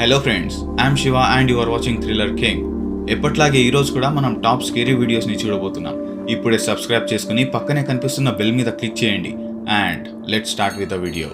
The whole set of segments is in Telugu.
Hello friends I'm Shiva and you are watching thriller king ఎప్పట్లాగే ఈరోజు కూడా మనం టాప్ స్కేరీ వీడియోస్ని చూడబోతున్నాం. ఇప్పుడే సబ్స్క్రైబ్ చేసుకుని పక్కనే కనిపిస్తున్న బెల్ మీద క్లిక్ చేయండి. And let start with the video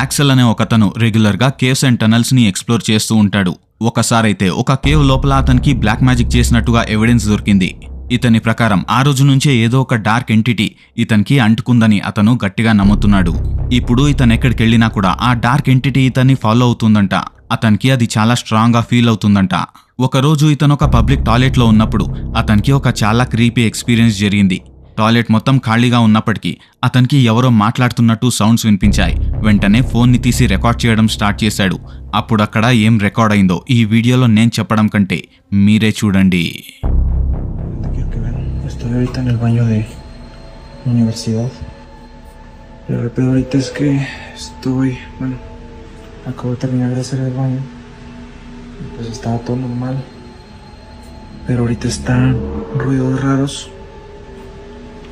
Axel అనే ఒకతను రెగ్యులర్గా కేవ్స్ అండ్ టనల్స్ని ఎక్స్ప్లోర్ చేస్తూ ఉంటాడు. ఒకసారైతే ఒక కేవ్ లోపల అతనికి బ్లాక్ మ్యాజిక్ చేసినట్టుగా ఎవిడెన్స్ దొరికింది. ఇతని ప్రకారం ఆ రోజు నుంచే ఏదో ఒక డార్క్ ఎంటిటీ ఇతనికి అంటుకుందని అతను గట్టిగా నమ్ముతున్నాడు. ఇప్పుడు ఇతను ఎక్కడికెళ్ళినా కూడా ఆ డార్క్ ఎంటిటీ ఇతన్ని ఫాలో అవుతుందంట. అతనికి అది చాలా స్ట్రాంగ్గా ఫీల్ అవుతుందంట. ఒకరోజు ఇతను ఒక పబ్లిక్ టాయిలెట్లో ఉన్నప్పుడు అతనికి ఒక చాలా క్రీపీ ఎక్స్పీరియన్స్ జరిగింది. టాయిలెట్ మొత్తం ఖాళీగా ఉన్నప్పటికీ అతనికి ఎవరో మాట్లాడుతున్నట్టు సౌండ్స్ వినిపించాయి. వెంటనే ఫోన్ని తీసి రికార్డ్ చేయడం స్టార్ట్ చేశాడు. అప్పుడు అక్కడ ఏం రికార్డ్ అయిందో ఈ వీడియోలో నేను చెప్పడం కంటే మీరే చూడండి. Estoy ahorita en el baño de la universidad. El pedo ahorita es que estoy, bueno, acabo de terminar de hacer el baño. Pues estaba todo normal. Pero ahorita están ruidos raros.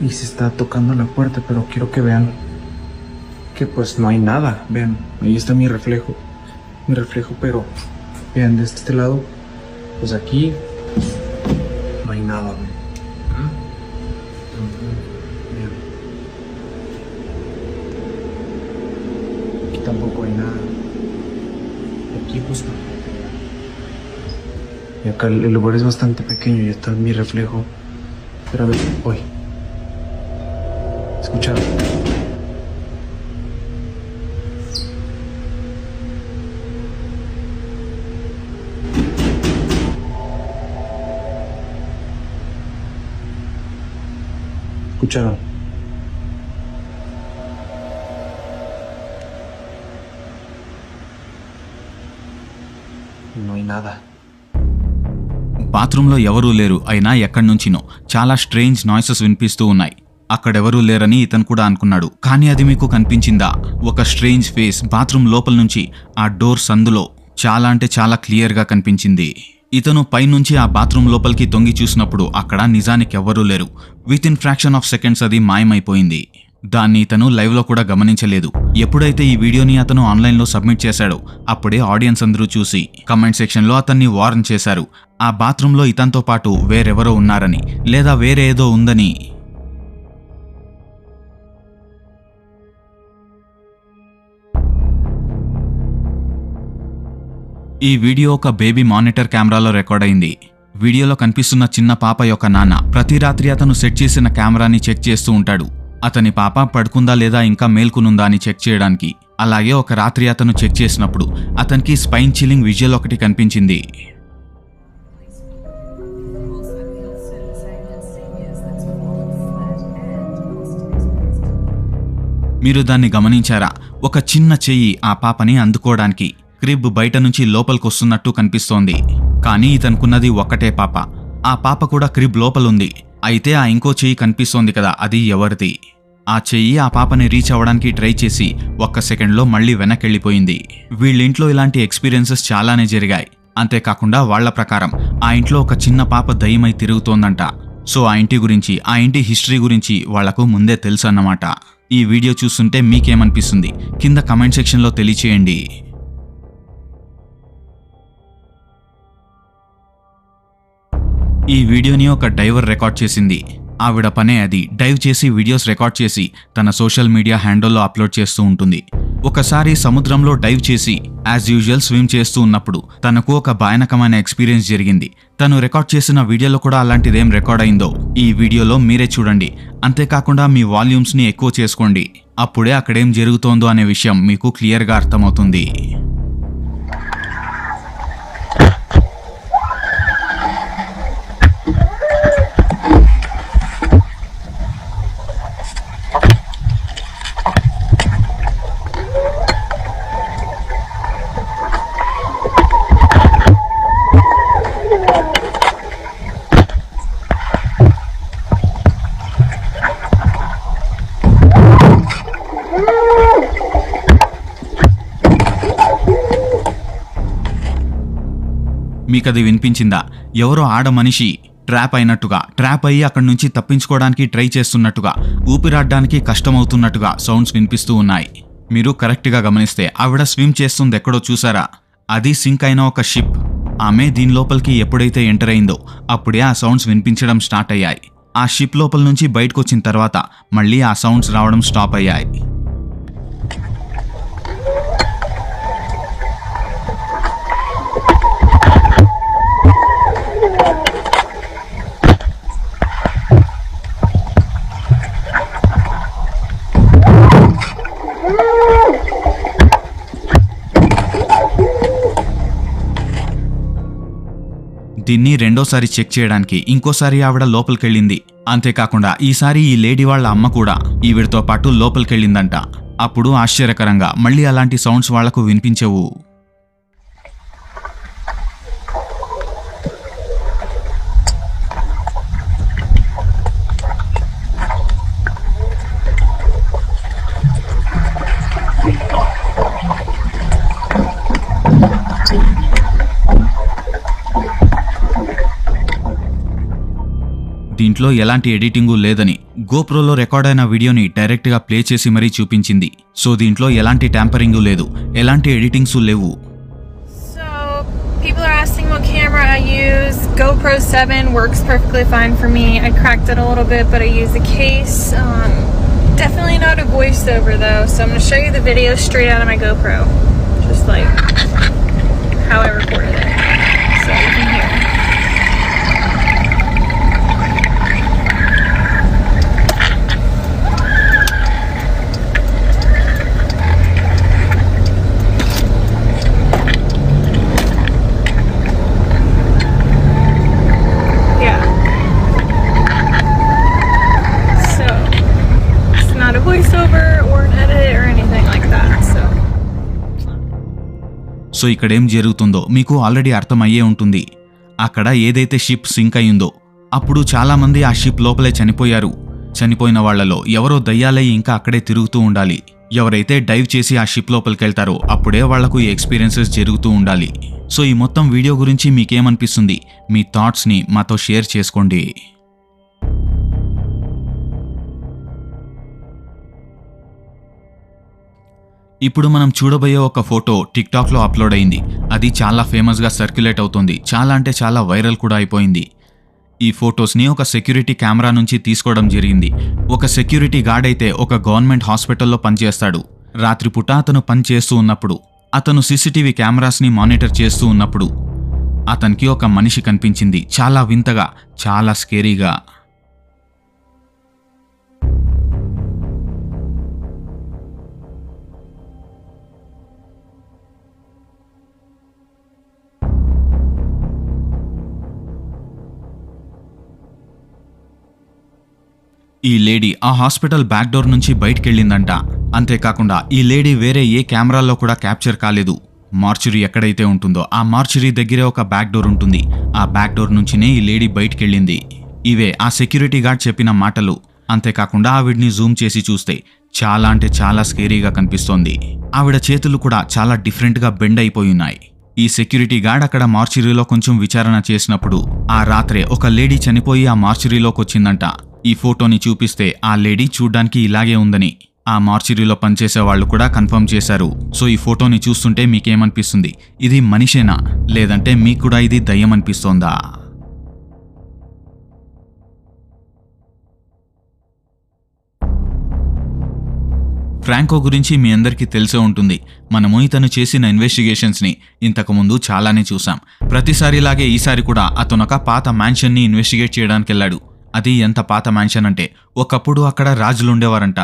Y se está tocando la puerta, pero quiero que vean que pues no hay nada. Vean, ahí está mi reflejo. Mi reflejo, pero vean de este lado, pues aquí no hay nada, güey. El lugar es bastante pequeño y está mi reflejo. Ver, hoy. ¿Escucharon? ¿Escucharon? No hay nada. బాత్రూంలో ఎవరూ లేరు అయినా ఎక్కడ్నుంచినో. చాలా స్ట్రేంజ్ నాయిసెస్ వినిపిస్తూ ఉన్నాయి. అక్కడెవరూ లేరని ఇతను కూడా అనుకున్నాడు. కానీ అది మీకు కనిపించిందా? ఒక స్ట్రేంజ్ ఫేస్ బాత్రూమ్ లోపల నుంచి ఆ డోర్ సందులో చాలా అంటే చాలా క్లియర్గా కనిపించింది. ఇతను పైనుంచి ఆ బాత్రూమ్ లోపలికి తొంగి చూసినప్పుడు అక్కడ నిజానికి ఎవ్వరూ లేరు. With in fraction of seconds అది మాయమైపోయింది. దాన్ని ఇతను లైవ్లో కూడా గమనించలేదు. ఎప్పుడైతే ఈ వీడియోని అతను ఆన్లైన్లో సబ్మిట్ చేశాడో అప్పుడే ఆడియన్స్ అందరూ చూసి కమెంట్ సెక్షన్లో అతన్ని వార్న్ చేశారు. ఆ బాత్రూంలో ఇతనితో పాటు వేరెవరో ఉన్నారని లేదా వేరే ఏదో ఉందని ఈ వీడియో ఒక బేబీ మానిటర్ కెమెరాలో రికార్డ్ అయింది. వీడియోలో కనిపిస్తున్న చిన్న పాప యొక్క నాన్న ప్రతి రాత్రి అతను సెట్ చేసిన కెమెరాని చెక్ చేస్తూ ఉంటాడు. అతని పాప పడుకుందా లేదా ఇంకా మేల్కొనుందా అని చెక్ చేయడానికి. అలాగే ఒక రాత్రి అతను చెక్ చేసినప్పుడు అతనికి స్పైన్ చిల్లింగ్ విజువల్ ఒకటి కనిపించింది. మీరు దాన్ని గమనించారా? ఒక చిన్న చెయ్యి ఆ పాపని అందుకోవడానికి. క్రిబ్ బయట నుంచి లోపలికొస్తున్నట్టు కనిపిస్తోంది. కానీ ఇతనుకున్నది ఒక్కటే పాప. ఆ పాప కూడా క్రిబ్ లోపలుంది. అయితే ఆ ఇంకో చెయ్యి కనిపిస్తోంది కదా అది ఎవరిది? ఆ చెయ్యి ఆ పాపని రీచ్ అవ్వడానికి ట్రై చేసి ఒక్క సెకండ్లో మళ్ళీ వెనకెళ్ళిపోయింది వీళ్ళింట్లో ఇలాంటి ఎక్స్పీరియన్సెస్ చాలానే జరిగాయి. అంతేకాకుండా వాళ్ళ ప్రకారం ఆ ఇంట్లో ఒక చిన్న పాప దయ్యమై తిరుగుతోందంట. సో ఆ ఇంటి గురించి ఆ ఇంటి హిస్టరీ గురించి వాళ్ళకు ముందే తెలుసు అన్నమాట ఈ వీడియో చూస్తుంటే మీకేమనిపిస్తుంది? కింద కమెంట్ సెక్షన్లో తెలియచేయండి. ఈ వీడియోని ఒక డైవర్ రికార్డ్ చేసింది. ఆవిడ పనే అది. డైవ్ చేసి వీడియోస్ రికార్డ్ చేసి తన సోషల్ మీడియా హ్యాండిల్లో అప్లోడ్ చేస్తూ ఉంటుంది. ఒకసారి సముద్రంలో డైవ్ చేసి యాజ్ యూజువల్ స్విమ్ చేస్తూ ఉన్నప్పుడు తనకు ఒక భయానకమైన ఎక్స్పీరియన్స్ జరిగింది. తను రికార్డ్ చేసిన వీడియోలో కూడా అలాంటిదేం రికార్డ్ అయిందో ఈ వీడియోలో మీరే చూడండి. అంతేకాకుండా మీ వాల్యూమ్స్ని ఎక్కువ చేసుకోండి. అప్పుడే అక్కడేం జరుగుతోందో అనే విషయం మీకు క్లియర్గా అర్థమవుతుంది. అది వినిపించిందా? ఎవరో ఆడ మనిషి ట్రాప్ అయినట్టుగా ట్రాప్ అయ్యి అక్కడి నుంచి తప్పించుకోవడానికి ట్రై చేస్తున్నట్టుగా ఊపిరాడడానికి కష్టమవుతున్నట్టుగా సౌండ్స్ వినిపిస్తూ ఉన్నాయి. మీరు కరెక్ట్గా గమనిస్తే ఆవిడ స్విమ్ చేస్తుంది ఎక్కడో చూసారా? అది సింక్ అయిన ఒక షిప్. ఆమె దీని లోపలికి ఎప్పుడైతే ఎంటర్ అయిందో అప్పుడే ఆ సౌండ్స్ వినిపించడం స్టార్ట్ అయ్యాయి. ఆ షిప్ లోపల నుంచి బయటకు వచ్చిన తర్వాత మళ్ళీ ఆ సౌండ్స్ రావడం స్టాప్ అయ్యాయి. దీన్ని రెండోసారి చెక్ చేయడానికి ఇంకోసారి ఆవిడ లోపలికెళ్ళింది. అంతేకాకుండా ఈసారి ఈ లేడీ వాళ్ళ అమ్మ కూడా ఈవిడతో పాటు లోపలికెళ్ళిందంట. అప్పుడు ఆశ్చర్యకరంగా మళ్ళీ అలాంటి సౌండ్స్ వాళ్ళకు వినిపించేవు. దీంట్లో ఎలాంటి ఎడిటింగు లేదని గోప్రోలో రికార్డ్ అయిన వీడియోని డైరెక్ట్గా ప్లే చేసి మరీ చూపించింది సో దీంట్లో ఎలాంటి ట్యాంపరింగు లేదు ఎలాంటి ఎడిటింగ్స్ లేవు people are asking what camera I use. GoPro 7 works perfectly fine for me. I cracked it a little bit, but I use a case. Um, definitely not a voiceover though, so I'm going to show you the video straight out of my GoPro. Just like how I recorded it. So you can hear. Yeah. So it's not a voiceover or an edit or anything like that. So so ఇక్కడేం జరుగుతుందో మీకు ఆల్రెడీ అర్థమయ్యే ఉంటుంది. అక్కడ ఏదైతే షిప్ సింక్ అయిందో అప్పుడు చాలామంది ఆ షిప్ లోపలే చనిపోయారు. చనిపోయిన వాళ్ళలో ఎవరో దయ్యాలై ఇంకా అక్కడే తిరుగుతూ ఉండాలి. ఎవరైతే డైవ్ చేసి ఆ షిప్ లోపలికి వెళ్తారో అప్పుడే వాళ్ళకు ఈ ఎక్స్పీరియన్సెస్ జరుగుతూ ఉండాలి. సో ఈ మొత్తం వీడియో గురించి మీకేమనిపిస్తుంది? మీ థాట్స్ని మాతో షేర్ చేసుకోండి. ఇప్పుడు మనం చూడబోయే ఒక ఫోటో టిక్టాక్లో అప్లోడ్ అయింది. అది చాలా ఫేమస్గా సర్క్యులేట్ అవుతుంది. చాలా అంటే చాలా వైరల్ కూడా అయిపోయింది. ఈ ఫొటోస్ని ఒక సెక్యూరిటీ కెమెరా నుంచి తీసుకోవడం జరిగింది. ఒక సెక్యూరిటీ గార్డ్ అయితే ఒక గవర్నమెంట్ హాస్పిటల్లో పనిచేస్తాడు. రాత్రిపూట అతను పని చేస్తూ ఉన్నప్పుడు అతను సీసీటీవీ కెమెరాస్ని మానిటర్ చేస్తూ ఉన్నప్పుడు అతనికి ఒక మనిషి కనిపించింది. చాలా వింతగా చాలా స్కేరీగా. ఈ లేడీ ఆ హాస్పిటల్ బ్యాక్ డోర్ నుంచి బయటికెళ్ళిందంట. అంతేకాకుండా ఈ లేడీ వేరే ఏ కెమెరాల్లో కూడా క్యాప్చర్ కాలేదు. మార్చురీ ఎక్కడైతే ఉంటుందో ఆ మార్చురీ దగ్గరే ఒక బ్యాక్ డోర్ ఉంటుంది. ఆ బ్యాక్ డోర్ నుంచినే ఈ లేడీ బయటికెళ్ళింది. ఇవే ఆ సెక్యూరిటీ గార్డ్ చెప్పిన మాటలు. అంతేకాకుండా ఆవిడ్ని జూమ్ చేసి చూస్తే చాలా అంటే చాలా స్కేరీగా కనిపిస్తోంది. ఆవిడ చేతులు కూడా చాలా డిఫరెంట్గా బెండ్ అయిపోయి ఉన్నాయి. ఈ సెక్యూరిటీ గార్డ్ అక్కడ మార్చురీలో కొంచెం విచారణ చేసినప్పుడు ఆ రాత్రే ఒక లేడీ చనిపోయి ఆ మార్చురీలోకొచ్చిందంట. ఈ ఫోటోని చూపిస్తే ఆ లేడీ చూడ్డానికి ఇలాగే ఉందని. ఆ మార్చురీలో పనిచేసే వాళ్ళు కూడా కన్ఫర్మ్ చేశారు. సో ఈ ఫోటోని చూస్తుంటే మీకేమనిపిస్తుంది? ఇది మనిషేనా? లేదంటే మీకు కూడా ఇది దయ్యం అనిపిస్తోందా ఫ్రాంకో గురించి మీ అందరికీ తెలిసే ఉంటుంది. మనము ఇతను చేసిన ఇన్వెస్టిగేషన్స్ని ఇంతకుముందు చాలానే చూసాం ప్రతిసారిలాగే ఈసారి కూడా అతను ఒక పాత మ్యాన్షన్ని ఇన్వెస్టిగేట్ చేయడానికి వెళ్ళాడు అది ఎంత పాత మ్యాన్షన్ అంటే ఒకప్పుడు అక్కడ రాజులు ఉండేవారంట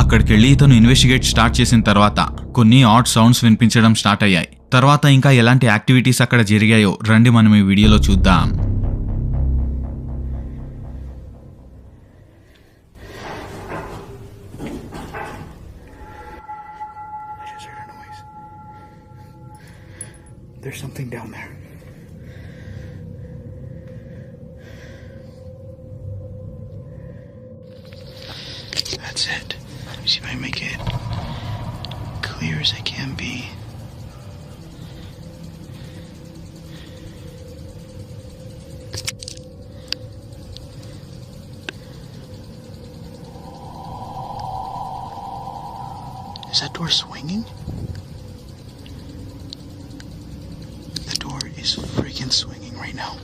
అక్కడికెళ్ళి ఇతను ఇన్వెస్టిగేట్ స్టార్ట్ చేసిన తర్వాత కొన్ని ఆడ్ సౌండ్స్ వినిపించడం స్టార్ట్ అయ్యాయి. తర్వాత ఇంకా ఎలాంటి యాక్టివిటీస్ అక్కడ జరిగాయో రండి మనం ఈ వీడియోలో చూద్దాం. There's something down there. That's it. Let me see if I make it clear as I can be. Is that door swinging? The door is swinging right now.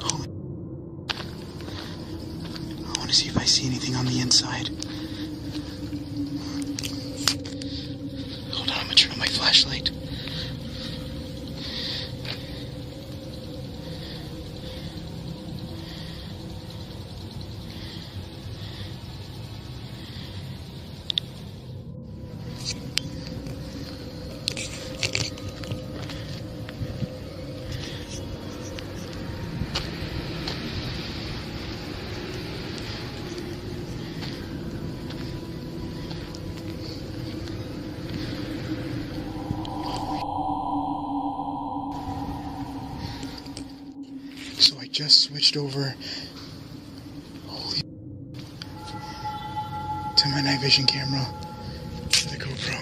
Holy. I want to see if I see anything on the inside. Just switched over. Holy to my night vision camera. To the GoPro.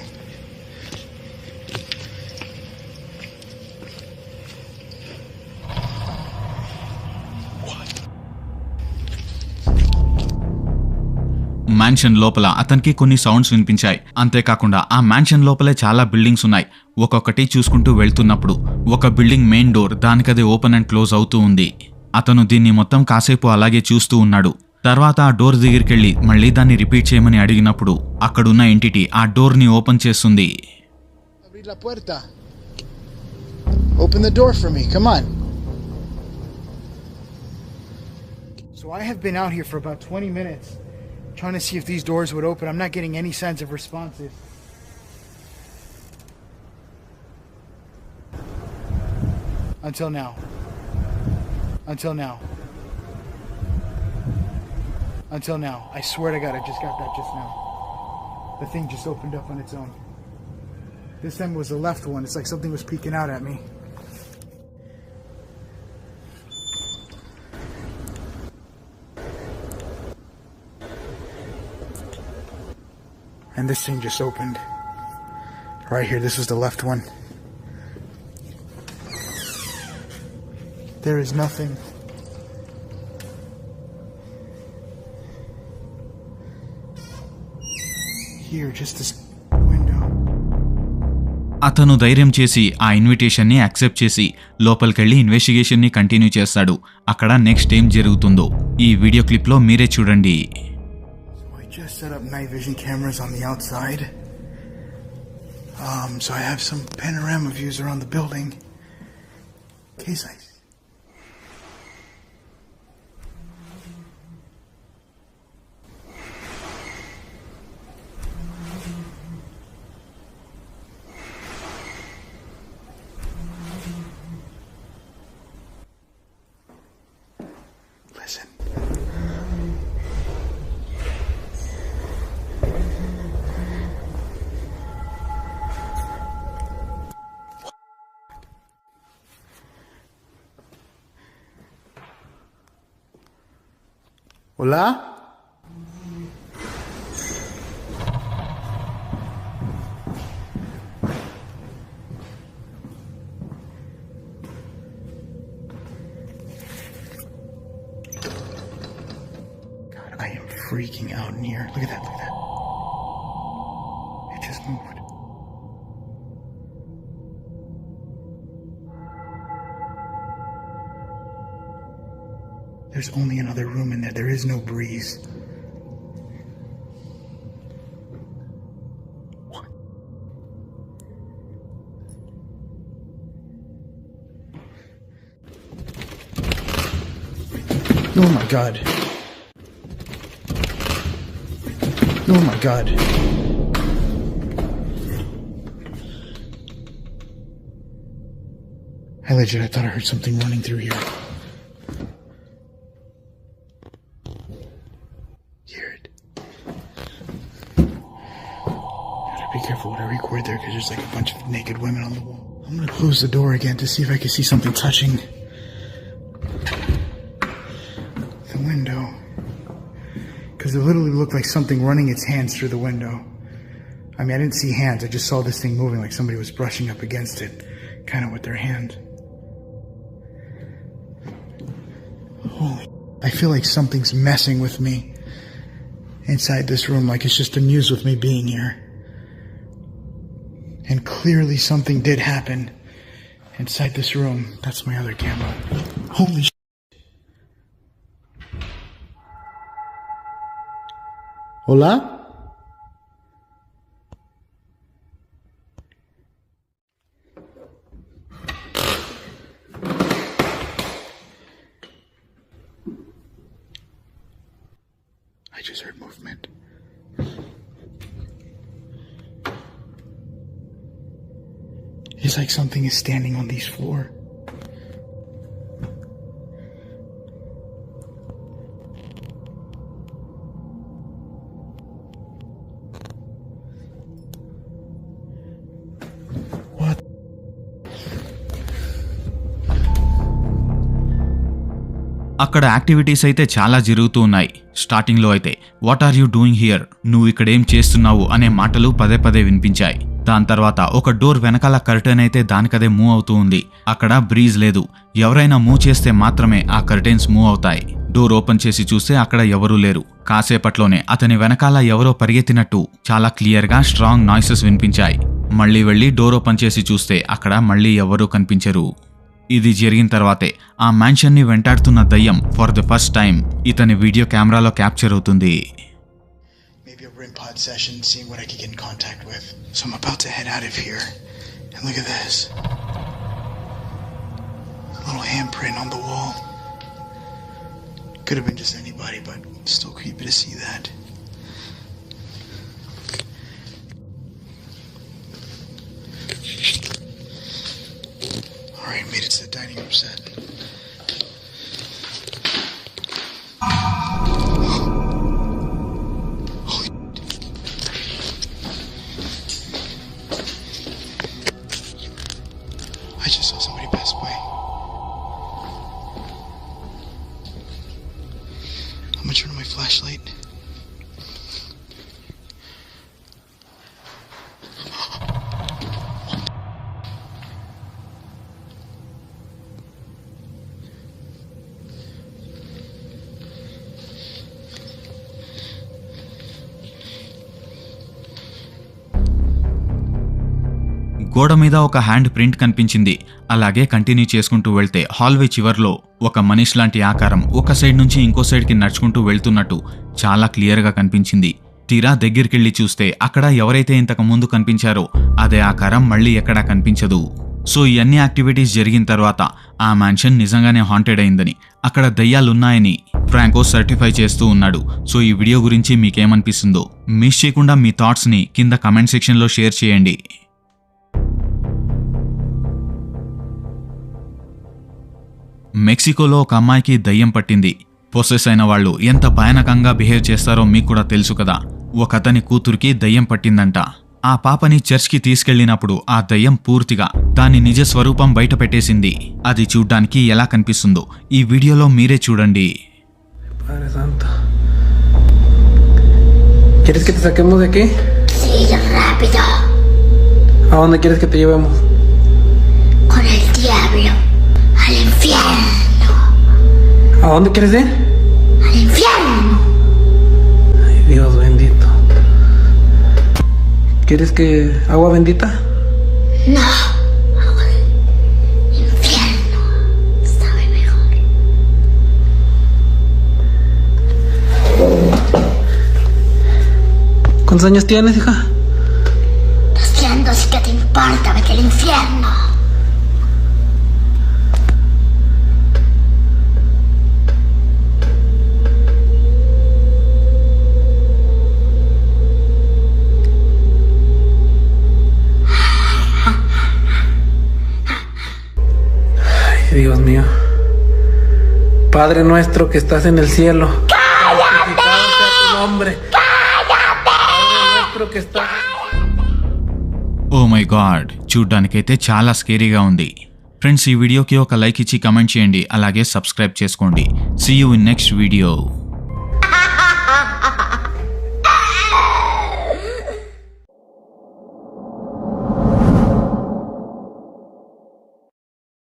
Mansion లోపల అతనికి కొన్ని సౌండ్స్ వినిపించాయి. అంతేకాకుండా ఆ మ్యాన్షన్ లోపలే చాలా బిల్డింగ్స్ ఉన్నాయి. ఒక్కొక్కటి చూసుకుంటూ వెళ్తున్నప్పుడు ఒక బిల్డింగ్ మెయిన్ డోర్ దానికదే ఓపెన్ అండ్ క్లోజ్ అవుతూ ఉంది. అతను దీన్ని మొత్తం కాసేపు అలాగే చూస్తూ ఉన్నాడు. తర్వాత ఆ డోర్ దగ్గరికెళ్ళి మళ్ళీ దాన్ని రిపీట్ చేయమని అడిగినప్పుడు అక్కడున్న ఎంటిటీ ఆ డోర్ని ఓపెన్ చేస్తుంది. Trying to see if these doors would open. Until now. Until now. Until now. I swear to God, I just got that just now. The thing just opened up on its own. This time was the left one. It's like something was peeking out at me. And this thing just opened. Right here, this was the left one. There is nothing. Here, just this window. అతను ధైర్యం చేసి ఆ ఇన్విటేషన్ని యాక్సెప్ట్ చేసి లోపలికెళ్ళి ఇన్వెస్టిగేషన్ని కంటిన్యూ చేస్తాడు అక్కడ నెక్స్ట్ ఏం జరుగుతుందో ఈ వీడియో క్లిప్లో మీరే చూడండి. Um, so I have some panorama views around the building. In case I. Hola? God, I am freaking out in here. Look at that, look at that. It just moved. There's only another room in there. There is no breeze. What? Oh my god. Oh my god. I legit, I thought I heard something running through here. Hear it. Gotta be careful what I record there because there's like a bunch of naked women on the wall. I'm gonna close the door again to see if I can see something touching the window. Because it literally looked like something running its hands through the window. I mean, I didn't see hands, I just saw this thing moving like somebody was brushing up against it, kind of with their hand. Holy I feel like something's messing with me inside this room, like it's just amused with me being here. And clearly something did happen inside this room. That's my other camera. Holy sh- Hola? It's like something is standing on this floor. అక్కడ యాక్టివిటీస్ అయితే చాలా జరుగుతూ ఉన్నాయి. స్టార్టింగ్లో అయితే what are you doing here? నువ్వు ఇక్కడేం చేస్తున్నావు? అనే మాటలు పదే పదే వినిపించాయి. దాని తర్వాత ఒక డోర్ వెనకాల కర్టెన్ అయితే దానికదే మూవ్ అవుతూ ఉంది. అక్కడ బ్రీజ్ లేదు. ఎవరైనా మూవ్ చేస్తే మాత్రమే ఆ కర్టెన్స్ మూవ్ అవుతాయి. డోర్ ఓపెన్ చేసి చూస్తే అక్కడ ఎవరూ లేరు. కాసేపట్లోనే అతని వెనకాల ఎవరో పరిగెత్తినట్టు చాలా క్లియర్గా స్ట్రాంగ్ నాయిసెస్ వినిపించాయి. మళ్ళీ వెళ్ళి డోర్ ఓపెన్ చేసి చూస్తే అక్కడ మళ్ళీ ఎవరూ కనిపించరు. ఇది జరిగిన తర్వాతే ఆ మ్యాన్షన్ని వెంటాడుతున్న దయ్యం ఫర్ ద ఫస్ట్ టైం ఇతని వీడియో కెమెరాలో క్యాప్చర్ అవుతుంది. RIM pod session, seeing what I could get in contact with. So I'm about to head out of here. And look at this. A little handprint on the wall. Could have been just anybody, but still creepy to see that. Alright, made it to the dining room set. గోడ మీద ఒక హ్యాండ్ ప్రింట్ కనిపించింది. అలాగే కంటిన్యూ చేసుకుంటూ వెళ్తే హాల్వే చివర్లో ఒక మనిషి లాంటి ఆకారం ఒక సైడ్ నుంచి ఇంకో సైడ్కి నడుచుకుంటూ వెళ్తున్నట్టు చాలా క్లియర్గా కనిపించింది. తీరా దగ్గరికెళ్ళి చూస్తే అక్కడ ఎవరైతే ఇంతకు ముందు కనిపించారో అదే ఆకారం మళ్ళీ ఎక్కడా కనిపించదు. సో ఇవన్నీ యాక్టివిటీస్ జరిగిన తర్వాత ఆ మ్యాన్షన్ నిజంగానే హాంటెడ్ అయిందని అక్కడ దయ్యాలున్నాయని ఫ్రాంకో సర్టిఫై చేస్తూ ఉన్నాడు. సో ఈ వీడియో గురించి మీకేమనిపిస్తుందో మిస్ చేయకుండా మీ థాట్స్ని కింద కమెంట్ సెక్షన్లో షేర్ చేయండి. మెక్సికోలో ఒక అమ్మాయికి దయ్యం పట్టింది పొసెస్ అయిన వాళ్ళు ఎంత భయానకంగా బిహేవ్ చేస్తారో మీకు కూడా తెలుసు కదా ఒక అతని కూతురికి దయ్యం పట్టిందంట ఆ పాపని చర్చ్కి తీసుకెళ్ళినప్పుడు ఆ దయ్యం పూర్తిగా దాని నిజ స్వరూపం బయట పెట్టేసింది అది చూడ్డానికి ఎలా కనిపిస్తుందో ఈ వీడియోలో మీరే చూడండి Padre Santo. ¿Quieres que te saquemos de aquí? Sí, rápido. ¿A dónde quieres que te llevemos? Con el diablo. ¿A dónde quieres ir? Al infierno. Ay, Dios bendito. ¿Quieres que agua bendita? No. Al infierno. Sabe mejor. ¿Cuántos años tienes, hija? Doscientos, ¿qué te importa? Vete al infierno. Padre nuestro que estás en el cielo. ¡Cállate! sea tu nombre. ¡Cállate! Padre nuestro que estás... oh my god చూడ్డానికైతే చాలా స్కేరీగా ఉంది ఫ్రెండ్స్ ఈ వీడియోకి ఒక లైక్ ఇచ్చి కమెంట్ చేయండి అలాగే సబ్స్క్రైబ్ చేసుకోండి see you in next video